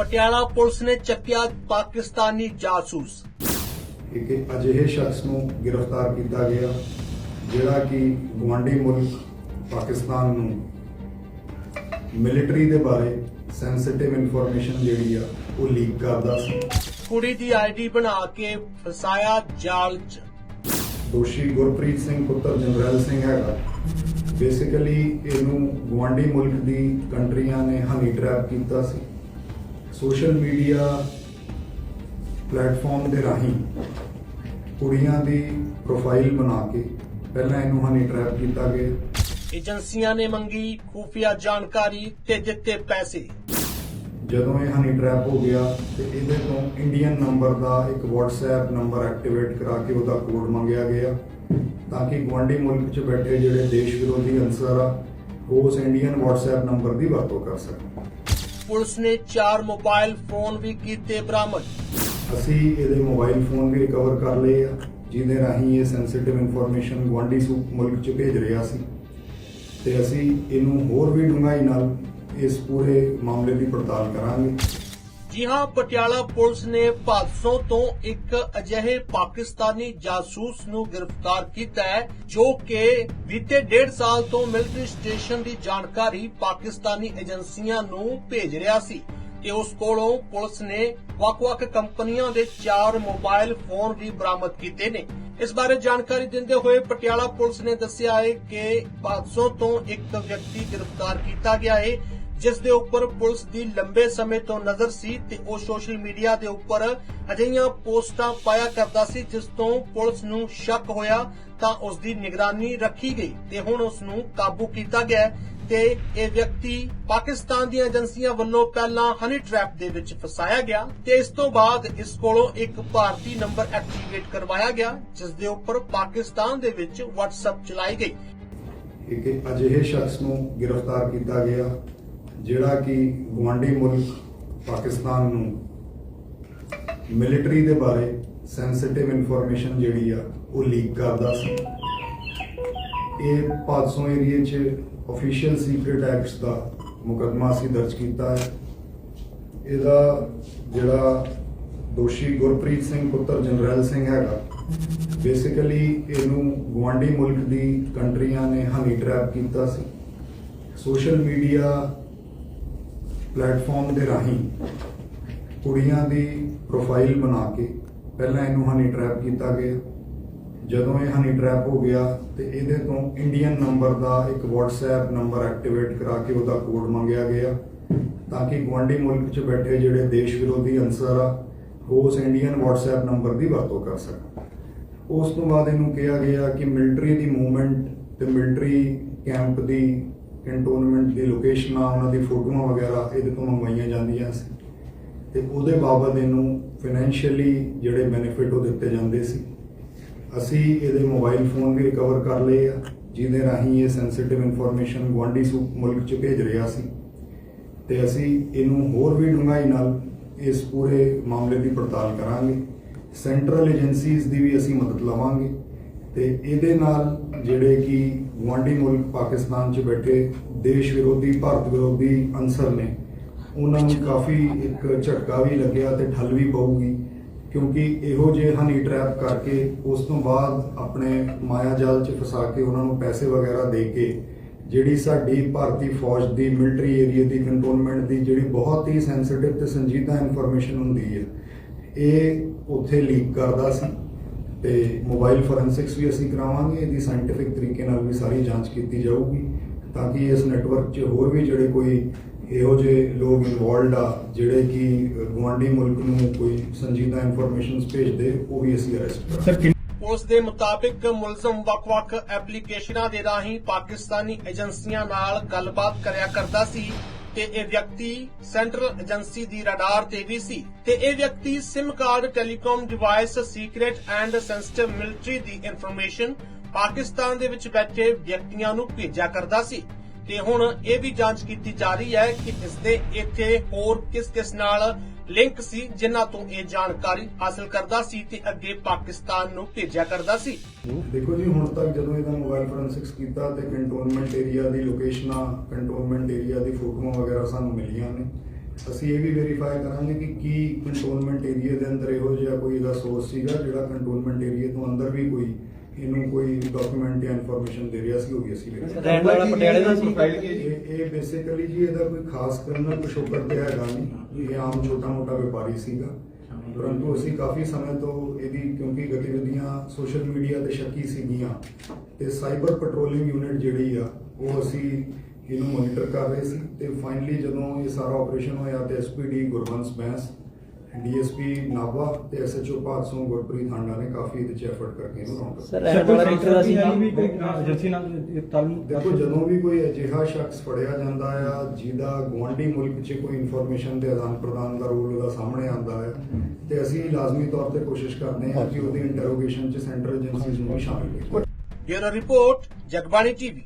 Patiala police ਨੇ ਚੱਕਿਆ ਪਾਕਿਸਤਾਨੀ ਜਾਸੂਸ। ਇੱਕ ਅਜਿਹੇ ਸ਼ਖਸ ਨੂੰ ਗ੍ਰਿਫਤਾਰ ਕੀਤਾ ਗਿਆ ਜਿਹੜਾ ਕਿ ਗਵਾਂਢੀ ਮੁਲਕ ਪਾਕਿਸਤਾਨ ਨੂੰ ਮਿਲਟਰੀ ਦੇ ਬਾਰੇ ਸੈਂਸਿਟਿਵ ਇਨਫੋਰਮੇਸ਼ਨ ਜਿਹੜੀ ਆ ਉਹ ਲੀਕ ਕਰਦਾ ਸੀ। ਕੁੜੀ ਦੀ ਆਈਡੀ ਬਣਾ ਕੇ ਫਸਾਇਆ ਜਾਲ 'ਚ। ਦੋਸ਼ੀ ਗੁਰਪ੍ਰੀਤ ਸਿੰਘ ਪੁੱਤਰ ਜਨਰਲ ਸਿੰਘ ਹੈਗਾ। ਬੇਸਿਕਲੀ ਇਹਨੂੰ ਗਵਾਂਢੀ ਮੁਲਕ ਦੀ ਕੰਟਰੀਆਂ ਨੇ ਹਨੀ ਟ੍ਰੈਪ ਕੀਤਾ ਸੀ। ਸੋਸ਼ਲ ਮੀਡੀਆ ਪਲੇਟਫਾਰਮ ਦੇ ਰਾਹੀਂ ਕੁੜੀਆਂ ਦੀ ਪ੍ਰੋਫਾਈਲ ਬਣਾ ਕੇ ਪਹਿਲਾਂ ਇਹਨੂੰ ਹਨੀ ਟ੍ਰੈਪ ਕੀਤਾ ਗਿਆ। ਏਜੰਸੀਆਂ ਨੇ ਮੰਗੀ ਖੂਫੀਆ ਜਾਣਕਾਰੀ ਤੇ ਦਿੱਤੇ ਪੈਸੇ। ਜਦੋਂ ਇਹ ਹਨੀ ਟ੍ਰੈਪ ਹੋ ਗਿਆ ਤੇ ਇਹਦੇ ਤੋਂ ਇੰਡੀਅਨ ਨੰਬਰ ਦਾ ਇੱਕ WhatsApp ਨੰਬਰ ਐਕਟੀਵੇਟ ਕਰਾ ਕੇ ਉਹਦਾ ਕੋਡ ਮੰਗਿਆ ਗਿਆ ਤਾਂ ਕਿ ਗੁਆਂਢੀ ਮੁਲਕ 'ਚ ਬੈਠੇ ਜਿਹੜੇ ਦੇਸ਼ ਵਿਰੋਧੀ ਅਨਸਰ ਆ ਉਹ ਉਸ ਇੰਡੀਅਨ WhatsApp ਨੰਬਰ ਦੀ ਵਰਤੋਂ ਕਰ ਸਕਣ। ਪੁਲਿਸ ਨੇ ਚਾਰ ਮੋਬਾਈਲ ਫੋਨ ਵੀ ਕੀਤੇ ਬਰਾਮਦ। ਅਸੀਂ ਇਹਦੇ ਮੋਬਾਈਲ ਫੋਨ ਵੀ ਰਿਕਵਰ ਕਰ ਲਏ ਆ, ਜਿਹਦੇ ਰਾਹੀਂ ਇਹ ਸੈਂਸਿਟਿਵ ਇਨਫੋਰਮੇਸ਼ਨ ਗੁਆਂਢੀ ਸੂ, ਮੁਲਕ 'ਚ ਭੇਜ ਰਿਹਾ ਸੀ। ਤੇ ਅਸੀਂ ਇਹਨੂੰ ਹੋਰ ਵੀ ਡੂੰਘਾਈ ਨਾਲ ਇਸ ਪੂਰੇ ਮਾਮਲੇ ਦੀ ਪੜਤਾਲ ਕਰਾਂਗੇ। ਜੀ ਹਾਂ, ਪਟਿਆਲਾ ਪੁਲਿਸ ਨੇ ਭਾਦਸੋਂ ਤੋਂ ਇੱਕ ਅਜਿਹੇ ਪਾਕਿਸਤਾਨੀ ਜਾਸੂਸ ਨੂੰ ਗ੍ਰਿਫਤਾਰ ਕੀਤਾ ਹੈ, ਜੋ ਕਿ ਬੀਤੇ ਡੇਢ ਸਾਲ ਤੋਂ ਮਿਲਟਰੀ ਸਟੇਸ਼ਨ ਦੀ ਜਾਣਕਾਰੀ ਪਾਕਿਸਤਾਨੀ ਏਜੰਸੀਆਂ ਨੂੰ ਭੇਜ ਰਿਹਾ ਸੀ ਤੇ ਉਸ ਕੋਲੋਂ ਪੁਲਿਸ ਨੇ ਵੱਖ-ਵੱਖ ਕੰਪਨੀਆਂ ਦੇ ਚਾਰ ਮੋਬਾਈਲ ਫੋਨ ਵੀ ਬਰਾਮਦ ਕੀਤੇ ਨੇ। ਇਸ ਬਾਰੇ ਜਾਣਕਾਰੀ ਦਿੰਦੇ ਹੋਏ ਪਟਿਆਲਾ ਪੁਲਿਸ ਨੇ ਦੱਸਿਆ ਹੈ ਕਿ ਭਾਦਸੋਂ ਤੋਂ ਇੱਕ ਵਿਅਕਤੀ ਗ੍ਰਿਫਤਾਰ ਕੀਤਾ ਗਿਆ ਹੈ ਜਿਸ ਦੇ ਉੱਪਰ ਪੁਲਿਸ ਦੀ ਲੰਬੇ ਸਮੇਂ ਤੋਂ ਨਜ਼ਰ ਸੀ ਤੇ ਉਹ ਸੋਸ਼ਲ ਮੀਡੀਆ ਦੇ ਉੱਪਰ ਅਜਿਹੀਆਂ ਪੋਸਟਾਂ ਪਾਇਆ ਕਰਦਾ ਸੀ ਜਿਸ ਤੋਂ ਪੁਲਿਸ ਨੂੰ ਸ਼ੱਕ ਹੋਇਆ ਤਾਂ ਉਸ ਦੀ ਨਿਗਰਾਨੀ ਰੱਖੀ ਗਈ ਤੇ ਹੁਣ ਉਸ ਨੂੰ ਕਾਬੂ ਕੀਤਾ ਗਿਆ ਤੇ ਇਹ ਵਿਅਕਤੀ ਪਾਕਿਸਤਾਨ ਦੀਆਂ ਏਜੰਸੀਆਂ ਵੱਲੋਂ ਪਹਿਲਾਂ ਹਨੀ ਟ੍ਰੈਪ ਦੇ ਵਿੱਚ ਫਸਾਇਆ ਗਿਆ ਤੇ ਇਸ ਤੋਂ ਬਾਅਦ ਇਸ ਕੋਲੋਂ ਇੱਕ ਭਾਰਤੀ ਨੰਬਰ ਐਕਟੀਵੇਟ ਕਰਵਾਇਆ ਗਿਆ ਜਿਸ ਦੇ ਉੱਪਰ ਪਾਕਿਸਤਾਨ ਦੇ ਵਿੱਚ WhatsApp ਚਲਾਈ ਗਈ। ਇੱਕ ਅਜਿਹੇ ਸ਼ਖਸ ਨੂੰ ਗ੍ਰਿਫਤਾਰ ਕੀਤਾ ਗਿਆ ਜਿਹੜਾ ਕਿ ਗਵਾਂਢੀ ਮੁਲਕ ਪਾਕਿਸਤਾਨ ਨੂੰ ਮਿਲਟਰੀ ਦੇ ਬਾਰੇ ਸੈਂਸਿਟਿਵ ਇਨਫੋਰਮੇਸ਼ਨ ਜਿਹੜੀ ਆ, ਉਹ ਲੀਕ ਕਰਦਾ ਸੀ। ਇਹ ਭਾਦਸੋਂ ਏਰੀਏ 'ਚ ਅਫੀਸ਼ੀਅਲ ਸੀਕ੍ਰੀਟ ਐਕਟਸ ਦਾ ਮੁਕੱਦਮਾ ਅਸੀਂ ਦਰਜ ਕੀਤਾ ਹੈ। ਇਹਦਾ ਜਿਹੜਾ ਦੋਸ਼ੀ ਗੁਰਪ੍ਰੀਤ ਸਿੰਘ ਪੁੱਤਰ ਜਨਰਲ ਸਿੰਘ ਹੈਗਾ ਬੇਸਿਕਲੀ ਇਹਨੂੰ ਗਵਾਂਢੀ ਮੁਲਕ ਦੀ ਕੰਟਰੀਆਂ ਨੇ ਹਨੀ ਟ੍ਰੈਪ ਕੀਤਾ ਸੀ। ਸੋਸ਼ਲ ਮੀਡੀਆ ਪਲੇਟਫਾਰਮ ਦੇ ਰਾਹੀਂ ਕੁੜੀਆਂ ਦੀ ਪ੍ਰੋਫਾਈਲ ਬਣਾ ਕੇ ਪਹਿਲਾਂ ਇਹਨੂੰ ਹਨੀ ਟ੍ਰੈਪ ਕੀਤਾ ਗਿਆ। ਜਦੋਂ ਇਹ ਹਨੀ ਟ੍ਰੈਪ ਹੋ ਗਿਆ ਤੇ ਇਹਦੇ ਤੋਂ ਇੰਡੀਅਨ ਨੰਬਰ ਦਾ ਇੱਕ WhatsApp ਨੰਬਰ ਐਕਟੀਵੇਟ ਕਰਾ ਕੇ ਉਹਦਾ ਕੋਡ ਮੰਗਿਆ ਗਿਆ ਤਾਂ ਕਿ ਗੁਆਂਢੀ ਮੁਲਕ 'ਚ ਬੈਠੇ ਜਿਹੜੇ ਦੇਸ਼ ਵਿਰੋਧੀ ਅਨਸਰ ਆ, ਉਹ ਉਸ ਇੰਡੀਅਨ WhatsApp ਨੰਬਰ ਦੀ ਵਰਤੋਂ ਕਰ ਸਕਣ। ਉਸ ਤੋਂ ਬਾਅਦ ਇਹਨੂੰ ਕਿਹਾ ਗਿਆ ਕਿ ਮਿਲਟਰੀ ਦੀ ਮੂਵਮੈਂਟ ਤੇ ਮਿਲਟਰੀ ਕੈਂਪ ਦੀ ਕੰਟੋਨਮੈਂਟ ਦੀ ਲੋਕੇਸ਼ਨਾਂ ਉਹਨਾਂ ਦੀ ਫੋਟੋਆਂ ਵਗੈਰਾ, ਇਹਦੇ ਤੋਂ ਮੰਗਵਾਈਆਂ ਜਾਂਦੀਆਂ ਸੀ। ਤੇ ਉਹਦੇ ਬਾਬਤ ਇਹਨੂੰ ਫਾਈਨੈਂਸ਼ੀਅਲੀ ਜਿਹੜੇ ਬੈਨੀਫਿਟ ਉਹ ਦਿੱਤੇ ਜਾਂਦੇ ਸੀ। ਅਸੀਂ ਇਹਦੇ ਮੋਬਾਈਲ ਫੋਨ ਵੀ ਰਿਕਵਰ ਕਰ ਲਏ ਆ, ਜਿਹਦੇ ਰਾਹੀਂ ਇਹ ਸੈਂਸਿਟਿਵ ਇਨਫੋਰਮੇਸ਼ਨ ਗੁਆਂਢੀ ਸੂ, ਮੁਲਕ 'ਚ ਭੇਜ ਰਿਹਾ ਸੀ। ਤੇ ਅਸੀਂ ਇਹਨੂੰ ਹੋਰ ਵੀ ਡੂੰਘਾਈ ਨਾਲ ਇਸ ਪੂਰੇ ਮਾਮਲੇ ਦੀ ਪੜਤਾਲ ਕਰਾਂਗੇ। ਸੈਂਟਰਲ ਏਜੰਸੀਜ਼ ਦੀ ਵੀ ਅਸੀਂ ਮਦਦ ਲਵਾਂਗੇ। ਤੇ ਇਹਦੇ ਨਾਲ ਜਿਹੜੇ ਕਿ ਗੁਆਂਢੀ ਮੁਲਕ ਪਾਕਿਸਤਾਨ 'ਚ ਬੈਠੇ ਦੇਸ਼ ਵਿਰੋਧੀ, ਭਾਰਤ ਵਿਰੋਧੀ ਅਨਸਰ ਨੇ। ਉਹਨਾਂ ਨੂੰ ਕਾਫੀ ਇੱਕ ਝਟਕਾ ਵੀ ਲੱਗਿਆ ਤੇ ਠੱਲ ਵੀ ਪਊਗੀ, ਕਿਉਂਕਿ ਇਹੋ ਜਿਹੇ ਹਨੀ ਟ੍ਰੈਪ ਕਰਕੇ ਉਸ ਤੋਂ ਬਾਅਦ ਆਪਣੇ ਮਾਇਆ ਜਾਲ 'ਚ ਫਸਾ ਕੇ ਉਹਨਾਂ ਨੂੰ ਪੈਸੇ ਵਗੈਰਾ ਦੇ ਕੇ ਜਿਹੜੀ ਸਾਡੀ ਭਾਰਤੀ ਫੌਜ ਦੀ ਮਿਲਟਰੀ ਏਰੀਆ ਦੀ ਕੰਟਰੋਲਮੈਂਟ ਦੀ ਜਿਹੜੀ ਬਹੁਤ ਹੀ ਸੈਂਸਿਟਿਵ ਤੇ ਸੰਜੀਦਾ ਇਨਫੋਰਮੇਸ਼ਨ ਹੁੰਦੀ ਹੈ, ਇਹ ਉੱਥੇ ਲੀਕ ਕਰਦਾ ਸੀ। ਤੇ ਮੋਬਾਈਲ ਫੋਰੈਂਸਿਕਸ ਵੀ ਅਸੀਂ ਕਰਾਵਾਂਗੇ ਇਹਦੀ ਸਾਇੰਟਿਫਿਕ ਤਰੀਕੇ ਨਾਲ ਵੀ ਸਾਰੀ ਜਾਂਚ ਕੀਤੀ ਜਾਊਗੀ ਤਾਂ ਕਿ ਇਸ ਨੈਟਵਰਕ 'ਚ ਹੋਰ ਵੀ ਜਿਹੜੇ ਕੋਈ ਇਹੋ ਜਿਹੇ ਲੋਕ ਇਨਵੋਲਡ ਆ ਜਿਹੜੇ ਕਿ ਗੁਆਂਢੀ ਮੁਲਕ ਨੂੰ ਕੋਈ ਸੰਜੀਦਾ ਇਨਫੋਰਮੇਸ਼ਨ ਭੇਜਦੇ ਉਹ ਵੀ ਅਸੀਂ ਅਰੈਸਟ ਕਰਾਂਗੇ। ਪੁਲਿਸ ਦੇ ਮੁਤਾਬਿਕ ਮੁਲਜ਼ਮ ਵੱਖ-ਵੱਖ ਐਪਲੀਕੇਸ਼ਨਾਂ ਦੇ ਰਾਹੀਂ ਪਾਕਿਸਤਾਨੀ ਏਜੰਸੀਆਂ ਨਾਲ ਗੱਲਬਾਤ ਕਰਿਆ ਕਰਦਾ ਸੀ। ਤੇ ਇਹ ਵਿਅਕਤੀ ਸੈਂਟਰਲ ਏਜੰਸੀ ਦੀ ਰਡਾਰ ਤੇ ਵੀ ਸੀ। ਤੇ ਇਹ ਵਿਅਕਤੀ SIM card, telecom device, secret and sensitive military the information Pakistan ਦੇ ਵਿੱਚ ਬੈਠੇ ਵਿਅਕਤੀਆਂ ਨੂੰ ਭੇਜਿਆ ਕਰਦਾ ਸੀ। ਤੇ ਹੁਣ ਇਹ ਵੀ ਜਾਂਚ ਕੀਤੀ ਜਾ ਰਹੀ ਹੈ ਕਿ ਇਸ ਦੇ ਇੱਥੇ ਹੋਰ ਕਿਸ-ਕਿਸ ਨਾਲ ਲਿੰਕ ਸੀ, ਜਿਨ੍ਹਾਂ ਤੋਂ ਇਹ ਜਾਣਕਾਰੀ ਹਾਸਲ ਕਰਦਾ ਸੀ ਤੇ ਅੱਗੇ ਪਾਕਿਸਤਾਨ ਨੂੰ ਭੇਜਿਆ ਕਰਦਾ ਸੀ। ਦੇਖੋ ਜੀ, ਹੁਣ ਤੱਕ ਜਦੋਂ ਇਹਦਾ ਮੋਬਾਈਲ ਫੋਰੈਂਸਿਕਸ ਕੀਤਾ ਤੇ ਕੰਟੋਨਮੈਂਟ ਏਰੀਆ ਦੀ ਲੋਕੇਸ਼ਨਾਂ ਕੰਟੋਨਮੈਂਟ ਏਰੀਆ ਦੀ ਫੋਟੋਆਂ ਵਗੈਰਾ ਸਾਨੂੰ ਮਿਲੀਆਂ ਨੇ। ਅਸੀਂ ਇਹ ਵੀ ਵੈਰੀਫਾਈ ਕਰਾਂਗੇ ਕਿ ਕੀ ਕੰਟਰੋਲਮੈਂਟ ਏਰੀਆ ਦੇ ਅੰਦਰ ਇਹੋ ਜਿਹਾ ਕੋਈ ਦਾ ਸੋਰਸ ਸੀਗਾ, ਜਿਹੜਾ ਕੰਟਰੋਲਮੈਂਟ ਏਰੀਆ ਤੋਂ ਅੰਦਰ ਵੀ ਕੋਈ ਇਹਨੂੰ ਕੋਈ ਡਾਕੂਮੈਂਟ ਜਾਂ ਇਨਫੋਰਮੇਸ਼ਨ ਦੇ ਰਿਹਾ ਸੀ ਉਹ ਵੀ ਅਸੀਂ verify ਰਹਿਣ ਵਾਲਾ ਪਟਿਆਲੇ ਦਾ ਸੀ? ਪ੍ਰੋਫਾਈਲ ਕੀ ਇਹ ਇਹ ਬੇਸਿਕਲੀ ਜੀ ਇਹਦਾ ਕੋਈ ਖਾਸ ਕ੍ਰਿਮੀਨਲ ਪਿਛੋਕੜ ਤੇ ਹੈਗਾ ਨਹੀਂ। ਇਹ ਆਮ ਛੋਟਾ ਮੋਟਾ ਵਪਾਰੀ ਸੀਗਾ। ਪਰੰਤੂ ਅਸੀਂ ਕਾਫੀ ਸਮੇਂ ਤੋਂ ਇਹਦੀ ਕਿਉਂਕਿ ਗਤੀਵਿਧੀਆਂ ਸੋਸ਼ਲ ਮੀਡੀਆ ਤੇ ਸ਼ੱਕੀ ਸੀਗੀਆਂ ਤੇ ਸਾਈਬਰ ਪੈਟਰੋਲਿੰਗ ਯੂਨਿਟ ਜਿਹੜੀ ਆ ਉਹ ਅਸੀਂ ਇਹਨੂੰ ਮੋਨੀਟਰ ਕਰ ਰਹੇ ਸੀ ਤੇ ਫਾਈਨਲੀ ਜਦੋਂ ਇਹ ਸਾਰਾ ਆਪਰੇਸ਼ਨ ਹੋਇਆ ਤੇ ਐਸਪੀਡੀ ਗੁਰਵੰਸ ਬੈਂਸ ਡੀਐਸਪੀ ਨਾਭਾ ਤੇ ਐਸਐਚਓ ਭਾਦਸੋਂ ਗੁਰਪ੍ਰੀਤ ਹਾਂਡਾ ਨੇ ਕਾਫੀ ਇਹਦੇ ਚ ਐਫਰਟ ਕਰਕੇ ਇਹਨੂੰ ਰੌਂਡ ਸਰ ਵਾਲਾ ਕਿੱਥੇ ਦਾ ਸੀ ਏਜੰਸੀ ਨਾਲ ਇਹ ਤਾਲਮੇਲ ਦੇਖੋ ਜਦੋਂ ਵੀ ਕੋਈ ਅਜਿਹਾ ਸ਼ਖਸ ਫੜਿਆ ਜਾਂਦਾ ਆ ਜਿਹਦਾ ਗੁਆਂਢੀ ਮੁਲਕ 'ਚ ਕੋਈ ਇਨਫੋਰਮੇਸ਼ਨ ਦੇ ਆਦਾਨ ਪ੍ਰਦਾਨ ਦਾ ਰੋਲ ਉਹਦਾ ਸਾਹਮਣੇ ਆਉਂਦਾ ਹੈ ਤੇ ਅਸੀਂ ਲਾਜ਼ਮੀ ਤੌਰ ਤੇ ਕੋਸ਼ਿਸ਼ ਕਰਦੇ ਹਾਂ ਕਿ ਉਹਦੀ ਇੰਟਰੋਗੇਸ਼ਨ 'ਚ ਸੈਂਟਰਲ ਏਜੰਸੀਜ਼ ਨੂੰ ਵੀ ਸ਼ਾਮਿਲ ਕਰੀਏ ਬਿਊਰੋ ਰਿਪੋਰਟ ਜਗਬਾਣੀ ਟੀਵੀ।